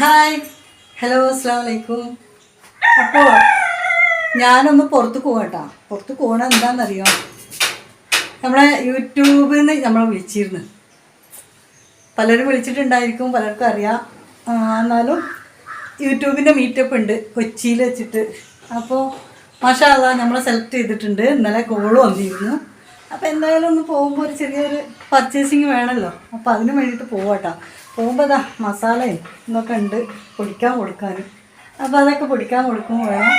Hi hello അസ്സാം വലൈക്കും അപ്പോൾ ഞാനൊന്ന് പുറത്ത് പോകട്ടാ പുറത്ത് പോകണ എന്താണെന്നറിയോ നമ്മളെ യൂട്യൂബിൽ നിന്ന് നമ്മളെ വിളിച്ചിരുന്നു. പലരും വിളിച്ചിട്ടുണ്ടായിരിക്കും പലർക്കും അറിയാം. എന്നാലും യൂട്യൂബിന്റെ മീറ്റപ്പ് ഉണ്ട് കൊച്ചിയിൽ വെച്ചിട്ട്. അപ്പോൾ മാഷാല്ല നമ്മളെ സെലക്ട് ചെയ്തിട്ടുണ്ട്. ഇന്നലെ കോൾ വന്നിരുന്നു. അപ്പോൾ എന്തായാലും ഒന്ന് പോകുമ്പോൾ ഒരു ചെറിയൊരു പർച്ചേസിങ് വേണമല്ലോ അപ്പോൾ അതിന് വേണ്ടിയിട്ട് പോവാട്ടോ. പോകുമ്പോൾ മസാലയും ഇതൊക്കെ ഉണ്ട്. പൊടിക്കാൻ കൊടുക്കാനും. അപ്പോൾ അതൊക്കെ പൊടിക്കാൻ കൊടുക്കും വേണം.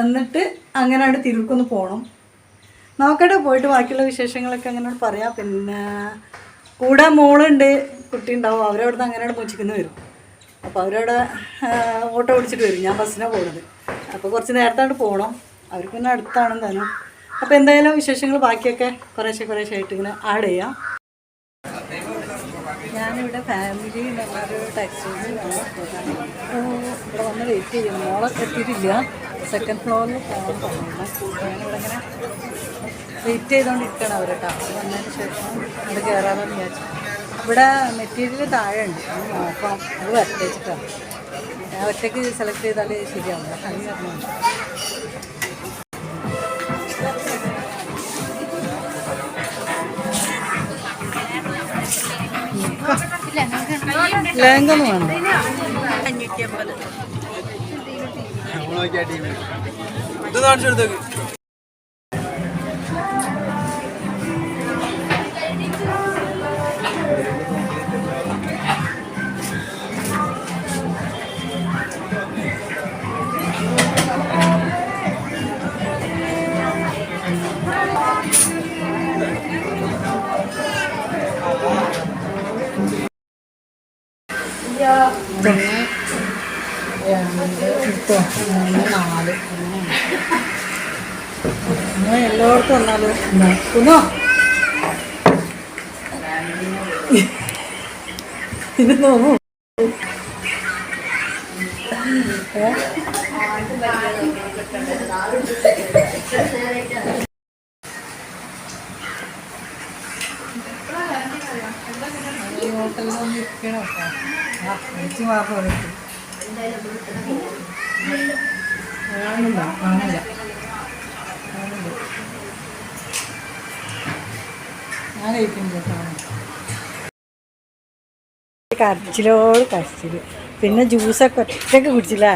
എന്നിട്ട് അങ്ങനെ അവിടെ തിരുക്കൊന്ന് പോകണം നോക്കട്ടെ പോയിട്ട് ബാക്കിയുള്ള വിശേഷങ്ങളൊക്കെ അങ്ങനെ പറയാം. പിന്നെ കൂടെ മോളുണ്ട് കുട്ടി ഉണ്ടാവും. അവരവിടുന്ന് അങ്ങനെ മൂച്ചിക്കുന്ന വരും. അപ്പോൾ അവരവിടെ ഓട്ടോ ഓടിച്ചിട്ട് വരും. ഞാൻ ബസ്സിനാണ് പോകുന്നത് അപ്പോൾ കുറച്ച് നേരത്തായിട്ട് പോകണം അവർക്ക് പിന്നെ അടുത്താണ് തന്നെ അപ്പോൾ എന്തായാലും വിശേഷങ്ങൾ ബാക്കിയൊക്കെ കുറേശ്ശെ കുറേശ്ശെ ആയിട്ട് ഇങ്ങനെ ആഡ് ചെയ്യാം. ഞാനിവിടെ ഫാമിലി എന്നുള്ളൊരു ടാക്സിയിൽ ഇവിടെ വന്ന് വെയിറ്റ് ചെയ്യുന്നു മോളെ എത്തിയിട്ടില്ല. സെക്കൻഡ് ഫ്ലോറിൽ പോകാൻ പറഞ്ഞു ഞാനിവിടെ ഇങ്ങനെ വെയിറ്റ് ചെയ്തുകൊണ്ടിരിക്കണം അവർ കേട്ടോ വന്നതിന് ശേഷം അവിടെ കയറാമെന്ന് വിചാരിച്ചു. ഇവിടെ മെറ്റീരിയൽ താഴെ ഉണ്ട് അത് നോക്കണം. അത് വരട്ടേച്ചിട്ടാണ് ഞാൻ ഒറ്റയ്ക്ക് സെലക്ട് ചെയ്താൽ ശരിയാവില്ല അത് കാരണം ലെഹങ്ക അഞ്ഞൂറ്റി അമ്പത് ഇത് കാണിച്ചെടുത്തേക്ക് ഒന്ന് എടുത്തോ മൂന്ന് നാല്. അങ്ങനെ എല്ലായിടത്തും വന്നാലും കുന്നോ ഇത് നോക്കൂ? കാണില്ല കാണില്ല ഞാൻ കരച്ചിലോട് കരച്ചിൽ പിന്നെ ജ്യൂസൊക്കെ ഒറ്റയ്ക്ക് കുടിച്ചില്ല.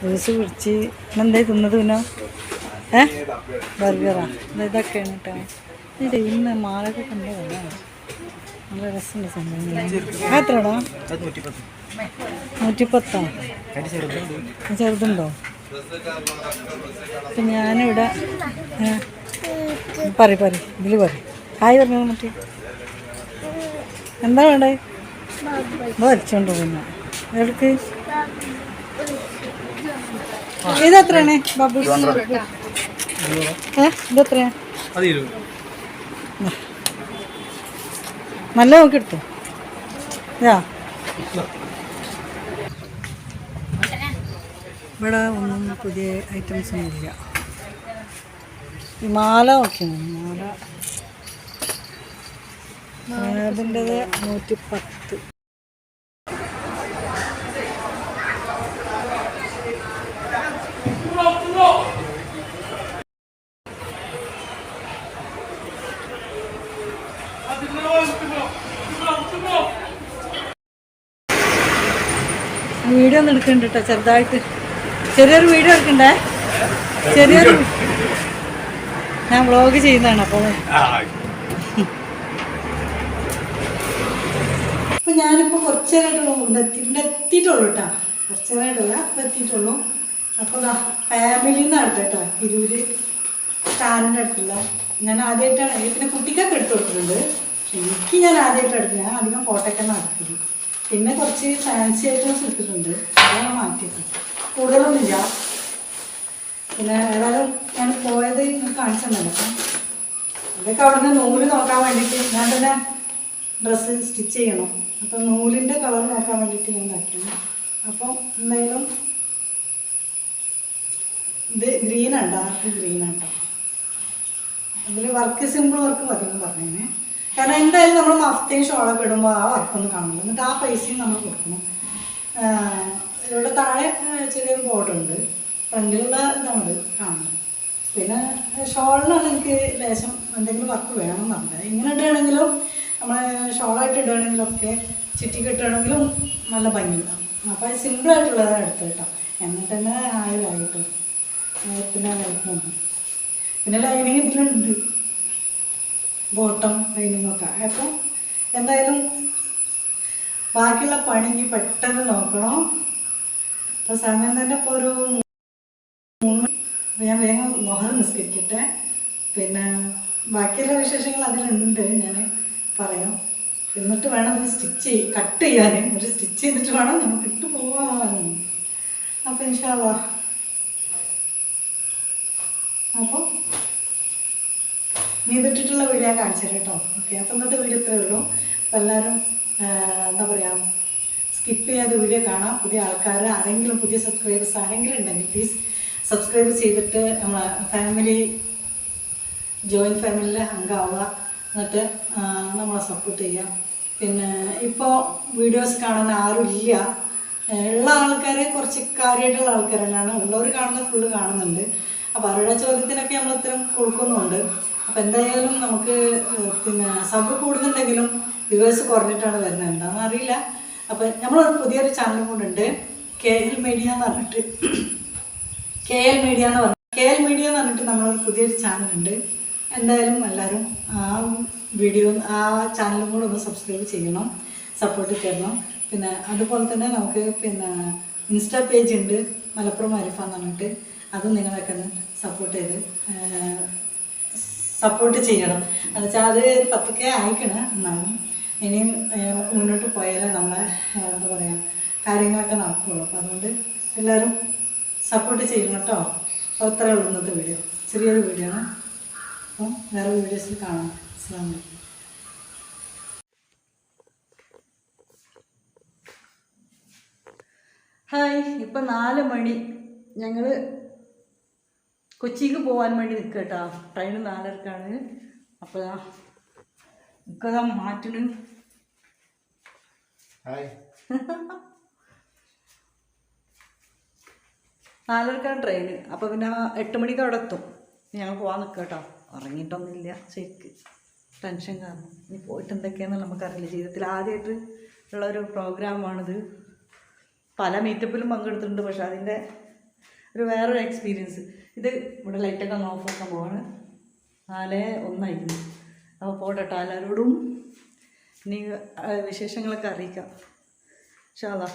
ജ്യൂസ് കുടിച്ച്. എന്തായി തിന്നത് പിന്നെ? ഏ? ബർഗറാ. ഇതൊക്കെയാണ് കേട്ടോ ഇന്ന് മാളൊക്കെ കണ്ടതല്ല നല്ല രസമുണ്ട് സംഭവം. എത്രടാ അത് നൂറ്റിപ്പത്ത്? നൂറ്റിപ്പത്താ അതിന്റെ ചെറുതുണ്ടോ? അപ്പം ഞാനിവിടെ പറ പറ ഇതിൽ പറ ഹായ് പറഞ്ഞു മറ്റേ. എന്താ വേണ്ടേ? വലിച്ചോണ്ട് പോകുന്ന. എവിടേക്ക് ഇതെത്രയാണ് ബാബു ഏ ഇതെത്രയാ അത് നോക്കി നല്ല നോക്കിയെടുത്തോ. യാ ഇവിടെ ഒന്നും പുതിയ ഐറ്റംസ് ഒന്നും ഇല്ല. മാല നോക്കി മാല. അതിന്റെത് നൂറ്റി പത്ത് വീഡിയോ ഒന്ന് എടുക്കണ്ട കേട്ടോ ചെറുതായിട്ട്. ചെറിയൊരു വീഡിയോ എടുക്കണ്ടേ? ചെറിയൊരു ഞാൻ വ്ളോഗ് ചെയ്യുന്നതാണ് അപ്പോൾ. അപ്പോൾ ഞാനിപ്പോൾ കുറച്ച് നേരമായിട്ടുള്ളൂ ഇവിടെ എത്തി ഇവിടെ എത്തിയിട്ടുള്ളൂ കേട്ടോ കുറച്ച് നേരമായിട്ടല്ല ഇപ്പോൾ എത്തിയിട്ടുള്ളൂ. അപ്പോൾ ഫാമിലി ഫാമിലിയിൽ നിന്നാണ് കേട്ടോ തിരൂര് സ്റ്റാറിന്റെ അടുത്തുള്ള. ഞാൻ ആദ്യമായിട്ടാണ് പിന്നെ കുട്ടിക്കൊക്കെ എടുത്തു കൊടുത്തിട്ടുണ്ട്. പക്ഷെ എനിക്ക് ഞാൻ ആദ്യമായിട്ട് എടുക്കും ഞാൻ അധികം കോട്ടയ്ക്ക് നടക്കില്ല. പിന്നെ കുറച്ച് ഫാൻസി ഐറ്റംസ് ഇട്ടിട്ടുണ്ട് അതാണ് മാറ്റിയത് കൂടുതലൊന്നുമില്ല. പിന്നെ ഏതായാലും ഞാൻ പോയത് ഞാൻ കാണിച്ചു തന്നല്ലോ അപ്പം അതൊക്കെ അവിടെ നിന്ന് നൂൽ നോക്കാൻ വേണ്ടിയിട്ട് ഞാൻ തന്നെ ഡ്രസ്സ് സ്റ്റിച്ച് ചെയ്യണം. അപ്പം നൂലിന്റെ കളർ നോക്കാൻ വേണ്ടിയിട്ട് ഞാൻ നോക്കിയത് അപ്പം എന്തായാലും ഇത് ഗ്രീനാണ് ഡാർക്ക് ഗ്രീനാണ് കേട്ടോ അതിൽ വർക്ക് സിമ്പിൾ വർക്ക് മതി എന്ന് പറഞ്ഞേനെ. കാരണം എന്തായാലും നമ്മൾ മഫ്തയും ഷോളൊക്കെ ഇടുമ്പോൾ ആ വർക്കൊന്നും കാണില്ല എന്നിട്ട് ആ പൈസയും നമ്മൾ കൊടുക്കണം. ഇവിടെ താഴെ ചെറിയൊരു ബോർഡർ ഉണ്ട്. ഫ്രണ്ടിലുള്ള നമ്മൾ കാണുന്നത്. പിന്നെ ഷോളിനാണ് എനിക്ക് ലേശം എന്തെങ്കിലും വർക്ക് വേണം വേണമെന്നുണ്ട് ഇങ്ങനെ ഇടുകയാണെങ്കിലും നമ്മൾ ഷോളായിട്ട് ഇടുകയാണെങ്കിലും ഒക്കെ ചുറ്റി കിട്ടുകയാണെങ്കിലും നല്ല ഭംഗിയുണ്ടാവും. അപ്പോൾ സിമ്പിളായിട്ടുള്ളതാണ് എടുത്ത് കേട്ടോ. എന്നിട്ട് തന്നെ ആയതായിട്ട് പിന്നെ പിന്നെ ലൈനിങ് ഇതിലുണ്ട്. ബോട്ടം ലൈനിങ് നോക്കാം. അപ്പോൾ എന്തായാലും ബാക്കിയുള്ള പണി പെട്ടെന്ന് നോക്കണം. അപ്പോൾ സമയം തന്നെ ഇപ്പോൾ ഒരു മൂന്ന് ഞാൻ വേഗം മോഹൻ നിസ്കരിക്കട്ടെ. പിന്നെ ബാക്കിയുള്ള വിശേഷങ്ങൾ അതിലുണ്ട്. ഞാൻ പറയാം. എന്നിട്ട് വേണം ഇത് സ്റ്റിച്ച് ചെയ് കട്ട് ചെയ്യാൻ. ഒരു സ്റ്റിച്ച് ചെയ്തിട്ട് വേണം നമുക്ക് ഇട്ട് പോവാൻ. അപ്പോൾ ഇൻഷാല്ലാ അപ്പോൾ നീ ഇതിട്ടിട്ടുള്ള വീഡിയോ കാണിച്ചത് കേട്ടോ. ഓക്കെ അപ്പം ഇന്നത്തെ വീഡിയോ ഇത്രയേ ഉള്ളൂ. അപ്പം എല്ലാവരും എന്താ പറയുക സ്കിപ്പ് ചെയ്യാതെ വീഡിയോ കാണാം. പുതിയ ആൾക്കാർ ആരെങ്കിലും പുതിയ സബ്സ്ക്രൈബേഴ്സ് ആരെങ്കിലും ഉണ്ടെങ്കിൽ പ്ലീസ് സബ്സ്ക്രൈബ് ചെയ്തിട്ട് നമ്മളെ ഫാമിലി ജോയിന്റ് ഫാമിലിയിലെ അംഗമാവുക. എന്നിട്ട് നമ്മളെ സപ്പോർട്ട് ചെയ്യാം പിന്നെ ഇപ്പോൾ വീഡിയോസ് കാണാൻ ആരും ഇല്ല ഉള്ള ആൾക്കാരെ കുറച്ച് കാര്യമായിട്ടുള്ള ആൾക്കാരെല്ലാം ഉള്ളവർ കാണുന്ന ഫുള്ള് കാണുന്നുണ്ട്. അപ്പോൾ അവരുടെ ചോദ്യത്തിനൊക്കെ നമ്മൾ ഇത്തരം കൊടുക്കുന്നുണ്ട്. അപ്പോൾ എന്തായാലും നമുക്ക് പിന്നെ സബ് കൂടുന്നുണ്ടെങ്കിലും വ്യൂവേഴ്സ് കുറഞ്ഞിട്ടാണ് വരുന്നത്. എന്താണെന്ന് അറിയില്ല. അപ്പോൾ നമ്മളൊരു പുതിയൊരു ചാനൽ ഉണ്ട്. കെ എൽ മീഡിയ എന്ന് പറഞ്ഞിട്ട്. കെ എൽ മീഡിയ എന്ന് പറഞ്ഞു കെ എൽ മീഡിയ എന്ന് പറഞ്ഞിട്ട് നമ്മളൊരു പുതിയൊരു ചാനലുണ്ട് എന്തായാലും എല്ലാവരും ആ വീഡിയോ ആ ചാനലും കൂടെ ഒന്ന് സബ്സ്ക്രൈബ് ചെയ്യണം. സപ്പോർട്ട് ചെയ്യണം പിന്നെ അതുപോലെ തന്നെ നമുക്ക് പിന്നെ ഇൻസ്റ്റാ പേജ് ഉണ്ട്. മലപ്പുറം അരിഫ എന്ന് പറഞ്ഞിട്ട്. അതും നിങ്ങളൊക്കെ ഒന്ന് സപ്പോർട്ട് ചെയ്ത് സപ്പോർട്ട് ചെയ്യണം. എന്ന് വെച്ചാൽ അത് പത്തൊക്കെ അയക്കണം എന്നാലും ഇനിയും മുന്നോട്ട് പോയാലേ നമ്മളെ എന്താ പറയുക കാര്യങ്ങളൊക്കെ നടക്കുകയുള്ളൂ അപ്പോൾ അതുകൊണ്ട് എല്ലാവരും സപ്പോർട്ട് ചെയ്യണം കേട്ടോ. അപ്പോൾ അത്രേ ഉള്ളൂ ഇന്നത്തെ വീഡിയോ ചെറിയൊരു വീഡിയോ ആണ്. അപ്പം വേറെ വീഡിയോസിൽ കാണാം. അസ്സാം വലൈക്കും ഹായ്. ഇപ്പം നാല് മണി. ഞങ്ങൾ കൊച്ചിക്ക് പോകാൻ വേണ്ടി നിൽക്കുക കേട്ടോ. ട്രെയിൻ നാലരക്കാണ്. അപ്പോൾ നിൽക്കതാ മാറ്റണ്. നാലരക്കാണ് ട്രെയിൻ അപ്പോൾ പിന്നെ എട്ട് മണിക്ക് അവിടെ എത്തും. ഞങ്ങൾ പോകാൻ നിൽക്കുക കേട്ടോ. ഉറങ്ങിയിട്ടൊന്നുമില്ല. ശരിക്ക് ടെൻഷൻ കാരണം. ഇനി പോയിട്ട് എന്തൊക്കെയാണെന്ന് നമുക്കറിയില്ല. ജീവിതത്തിൽ ആദ്യമായിട്ട് ഉള്ള ഒരു പ്രോഗ്രാമാണിത് പല മീറ്റപ്പിലും പങ്കെടുത്തിട്ടുണ്ട്. പക്ഷെ അതിന്റെ ഒരു വേറൊരു എക്സ്പീരിയൻസ് ഇത് ഇവിടെ ലൈറ്റൊക്കെ ആക്കാൻ പോവാണ്. നാല് ഒന്നായിരുന്നു അപ്പോൾ പോട്ടെ എല്ലാവരോടും ഇനി വിശേഷങ്ങളൊക്കെ അറിയിക്കാം. ഷാളാ